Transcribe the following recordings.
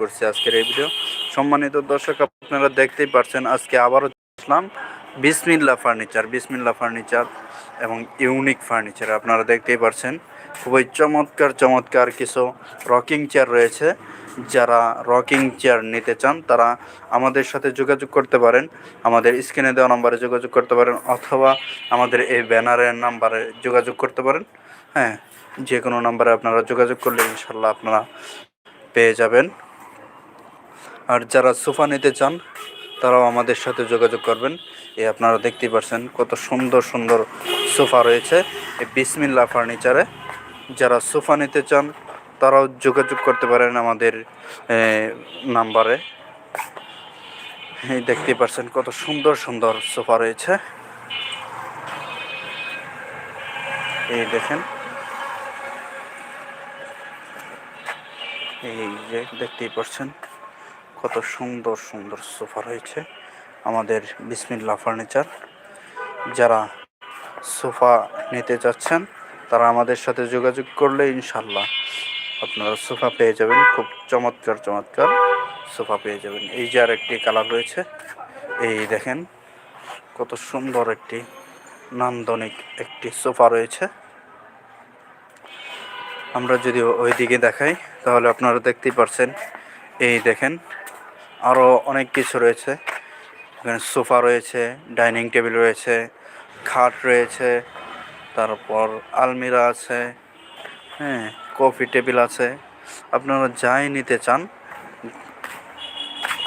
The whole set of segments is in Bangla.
করছি আজকের এই ভিডিও সম্মানিত দর্শক, আপনারা দেখতেই পারছেন, আজকে আবারও আসলাম বিসমিল্লা ফার্নিচার বিসমিল্লা ফার্নিচার এবং ইউনিক ফার্নিচার। আপনারা দেখতেই পারছেন, খুবই চমৎকার চমৎকার কিছু রকিং চেয়ার রয়েছে। যারা রকিং চেয়ার নিতে চান, তারা আমাদের সাথে যোগাযোগ করতে পারেন। আমাদের স্ক্রিনে দেওয়া নাম্বারে যোগাযোগ করতে পারেন অথবা আমাদের এই ব্যানারের নাম্বারে যোগাযোগ করতে পারেন। হ্যাঁ যে কোনো নাম্বারে আপনারা যোগাযোগ করলে ইনশাল্লাহ আপনারা পেয়ে যাবেন। আর যারা সোফা নিতে চান, তারাও আমাদের সাথে যোগাযোগ করবেন। এ আপনারা দেখতেই পাচ্ছেন কত সুন্দর সুন্দর সোফা রয়েছে। এই বিসমিল্লা ফার্নিচারে যারা সোফা নিতে চান, তারাও যোগাযোগ করতে পারেন আমাদের নাম্বারে। এই দেখতেই পাচ্ছেন কত সুন্দর সুন্দর সোফা রয়েছে। এই দেখেন। এই যে দেখতেই পাচ্ছেন কত সুন্দর সুন্দর সোফা রয়েছে। আমাদের বিসমিল্লা ফার্নিচার। যারা সোফা নিতে চাচ্ছেন, তারা আমাদের সাথে যোগাযোগ করলে ইনশাল্লাহ আপনারা সোফা পেয়ে যাবেন। খুব চমৎকার চমৎকার সোফা পেয়ে যাবেন। এই যে আর একটি কালার রয়েছে, এই দেখেন কত সুন্দর একটি নান্দনিক একটি সোফা রয়েছে। আমরা যদি ওই দিকে দেখাই, তাহলে আপনারা দেখতেই পারছেন। এই দেখেন আরও অনেক কিছু রয়েছে। এখানে সোফা রয়েছে, ডাইনিং টেবিল রয়েছে, খাট রয়েছে, তারপর আলমিরা আছে হ্যাঁ কফি টেবিল আছে। আপনারা যাই নিতে চান,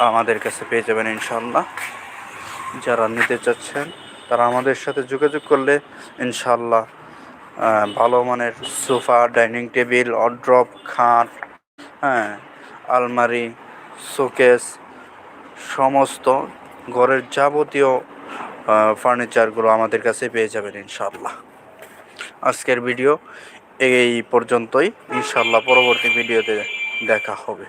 আমাদের কাছে পেয়ে যাবেন ইনশাল্লাহ যারা নিতে চাচ্ছেন, তারা আমাদের সাথে যোগাযোগ করলে ইনশাল্লাহ ভালো মানের সোফা, ডাইনিং টেবিল অড্রপ খাট হ্যাঁ আলমারি, শোকেস সমস্ত ঘরের যাবতীয় ফার্নিচারগুলো আমাদের কাছে পেয়ে যাবেন ইনশাল্লাহ আজকের ভিডিও এই পর্যন্তই। ইনশাল্লাহ পরবর্তী ভিডিওতে দেখা হবে।